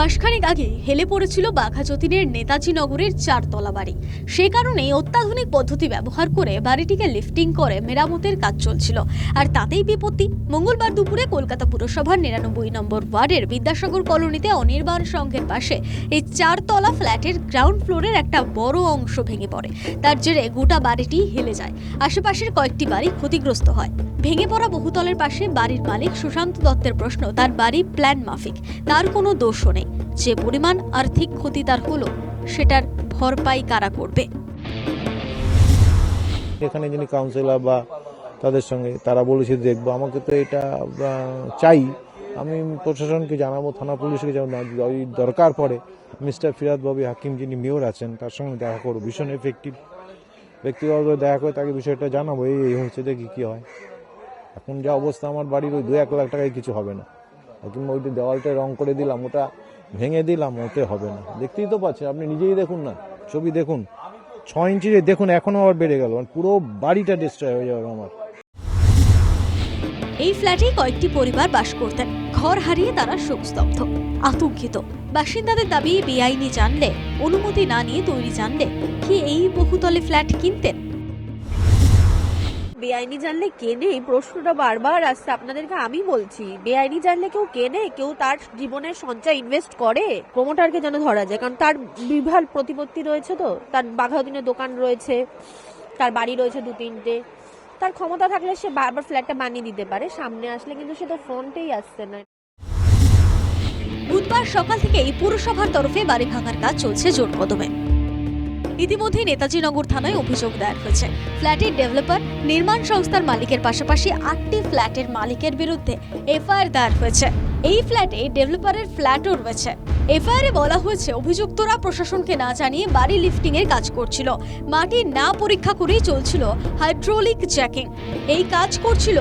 মাসখানেক আগে হেলে পড়েছিল বাঘা যতীনের নেতাজি নগরের চারতলা বাড়ি। সে কারণে অত্যাধুনিক পদ্ধতি ব্যবহার করে বাড়িটিকে লিফটিং করে মেরামতের কাজ চলছিল। আর তাতেই বিপত্তি। মঙ্গলবার দুপুরে কলকাতা পুরসভার নিরানব্বই নম্বর ওয়ার্ডের বিদ্যাসাগর কলোনিতে অনির্বাণ সংঘের পাশে এই চারতলা ফ্ল্যাটের গ্রাউন্ড ফ্লোরের একটা বড় অংশ ভেঙে পড়ে। তার জেরে গোটা বাড়িটি হেলে যায়। আশেপাশের কয়েকটি বাড়ি ক্ষতিগ্রস্ত হয়। ভেঙে পড়া বহুতলের পাশে বাড়ির মালিক সুশান্ত দত্তের প্রশ্ন, তার বাড়ি প্ল্যান মাফিক। তার কোনো দোষও নেই। যে পরিমাণ আর্থিক ক্ষতি তার হলো, সেটার ভরপাই কারা করবে? এখানে যিনি কাউন্সিলর বা তাদের সঙ্গে তারা বলেছে দেখব, আমাকে তো এটা চাই। আমি প্রশাসনকে জানাব, থানা পুলিশকে যদি দরকার পড়ে, মিস্টার ফিরাদ বাবু হাকিম যিনি মেয়র আছেন, তার সঙ্গে দেখা করব। ভীষণ এফেক্টিভ ব্যক্তিগতভাবে দেখা করে তাকে বিষয়টা জানাব। এই এই হচ্ছে দেখি কী হয়। এখন যা অবস্থা আমার বাড়ির, ওই দু এক লাখ টাকায় কিছু হবে না। কিংবা ওইটা দেওয়ালটা রং করে দিলাম, ওটা ভেঙে দিলাম, ওতে হবে না। দেখতেই তো পাচ্ছেন, আপনি নিজেই দেখুন না, ছবি দেখুন। ছ ইঞ্চি দেখুন, এখনও আবার বেড়ে গেল মানে পুরো বাড়িটা ডিস্ট্রয় হয়ে যাবে আমার। এই ফ্ল্যাটেই কয়েকটি পরিবার বাস করতেন। ঘর হারিয়ে তারা শোকস্তব্ধ, আতঙ্কিত। বাসিন্দাদের দাবি, বেআইনি জানলে, অনুমতি না নিয়ে তৈরি জানলে, কি এই বহুতলে ফ্ল্যাট কিনতেন? বেআইনি জানলে কেনে এই প্রশ্নটা বারবার আসছে। আপনাদেরকে আমি বলছি, বেআইনি জানলে কেউ কেনে কেউ তার জীবনের সঞ্চয় ইনভেস্ট করে? প্রমোটারকে যেন ধরা যায়, কারণ তার বিভাল প্রতিপত্তি রয়েছে তো। তার বাঘাউদ্দিনের দোকান রয়েছে, তার বাড়ি রয়েছে দু তিনটে। তার ক্ষমতা থাকলে সে বারবার ফ্ল্যাটটা বানিয়ে দিতে পারে। সামনে আসলে কিন্তু সে তো ফ্রন্টেই আসছে না। বুধবার সকাল থেকেই পুরসভার তরফে বাড়ি ভাঙার কাজ চলছে জোর কদমে ইতিমধ্যে নেতাজি নগর থানায় অভিযোগ দায়ের হয়েছে। ফ্ল্যাটের ডেভেলপার, নির্মাণ সংস্থার মালিকের পাশাপাশি আটটি ফ্ল্যাটের মালিকের বিরুদ্ধে এফআইআর দায়ের হয়েছে। এই ফ্ল্যাটে ডেভেলপারের ফ্ল্যাটও রয়েছে। এফআইআরে বলা হয়েছে, অভিযুক্তরা প্রশাসনকে না জানিয়ে বাড়ি লিফটিং এর কাজ করছিল। মাটি না পরীক্ষা করেই চলছিল হাইড্রোলিক জ্যাকিং। এই কাজ করছিল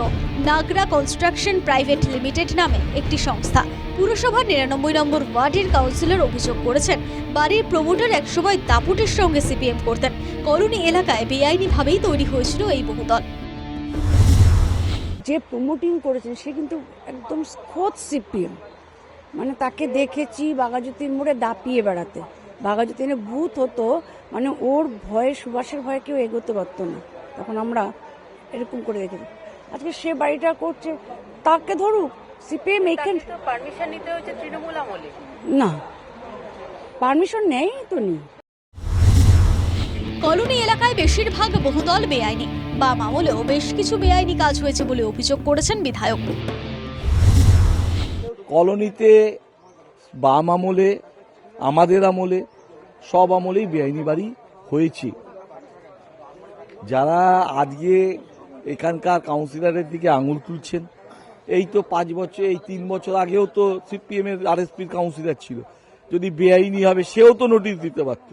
নাগরা কনস্ট্রাকশন প্রাইভেট লিমিটেড নামে একটি সংস্থা। পুরসভার নিরানব্বই নম্বর ওয়ার্ডের কাউন্সিলর অভিযোগ করেছেন, বাড়ির প্রমোটার একসময় দাপুটের সঙ্গে সিপিএম করতেন। কলোনি এলাকায় বেআইনিভাবেই তৈরি হয়েছিল এই বহুতল যে প্রমোটিং করেছেন, সে কিন্তু একদম খোদ সিপিএম মানে তাকে দেখেছি বাঘাযতীন মোড়ে দাপিয়ে বেড়াতে। বাঘাযতীনে ভূত হতো মানে ওর ভয়ে সুবাসের ভয়ে কেউ এগোতে পারতো না। তখন আমরা এরকম করে দেখেছি। আজকে সে বাড়িটা করছে, তাকে ধরুক সিপিএম এইখানে পারমিশন নিতে হয়েছে তৃণমূল আমলে। না। পারমিশন নেই তো নেই কলোনি এলাকায় বেশিরভাগ বহুতল বেআইনি। বাম আমলেও বেশ কিছু বেআইনি কাজ হয়েছে বলে অভিযোগ করেছেন বিধায়ক। কলোনিতে বাম আমলে আমাদের আমলে সব আমলেই বেআইনি বাড়ি হয়েছে। যারা আজকে এখানকার কাউন্সিলরের দিকে আঙুল তুলছেন এই তো পাঁচ বছর এই তিন বছর আগেও তো সিপিএম এর আরএসপির কাউন্সিলর ছিল। যদি বেআইনি হবে সেও তো নোটিশ দিতে পারত।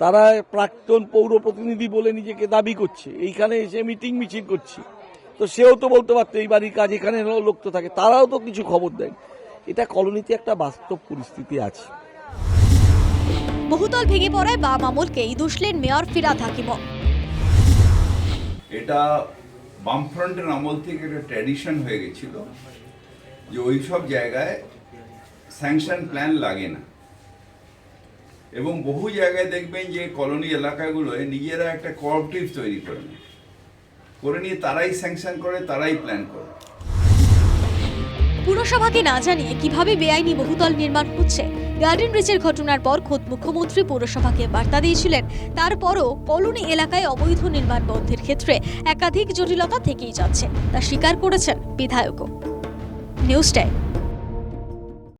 তারা প্রাক্তন পৌর প্রতিনিধি বলে নিজেকে দাবি করছে। এইখানে এসে মিটিং মিছিল করছে। তো সেও তো বলতে পারতো এই বাড়ির কাজ এখানে লোক তো থাকে। তারাও তো কিছু খবর দেয় এটা কলোনিতে একটা বাস্তব পরিস্থিতি আছে। বহুতল ভেঙে পড়ায় বাম আমলকেই দুষলেন মেয়র ফিরাদ হাকিমও। এটা বামফ্রন্টের আমল থেকে একটা ট্র্যাডিশন হয়ে গেছিল যে ওই সব জায়গায় স্যাংশন প্ল্যান লাগে না। এবং বহু জায়গায় দেখবেন যে কলোনি এলাকাগুলোয় নিজেরা একটা কোঅপারেটিভ তৈরি করে নেয়। করে নিয়ে তারাই স্যাংশন করে, তারাই প্ল্যান করে। পুরসভাকে না জানিয়ে কীভাবে বেআইনি বহুতল নির্মাণ হচ্ছে, গার্ডেন ব্রিজের ঘটনার পর খোদ মুখ্যমন্ত্রী পৌরসভাকে বার্তা দিয়েছিলেন। তারপরও কলোনি এলাকায় অবৈধ নির্মাণ বন্ধের ক্ষেত্রে একাধিক জটিলতা থেকেই যাচ্ছে, তা স্বীকার করেছেন বিধায়কও। News time.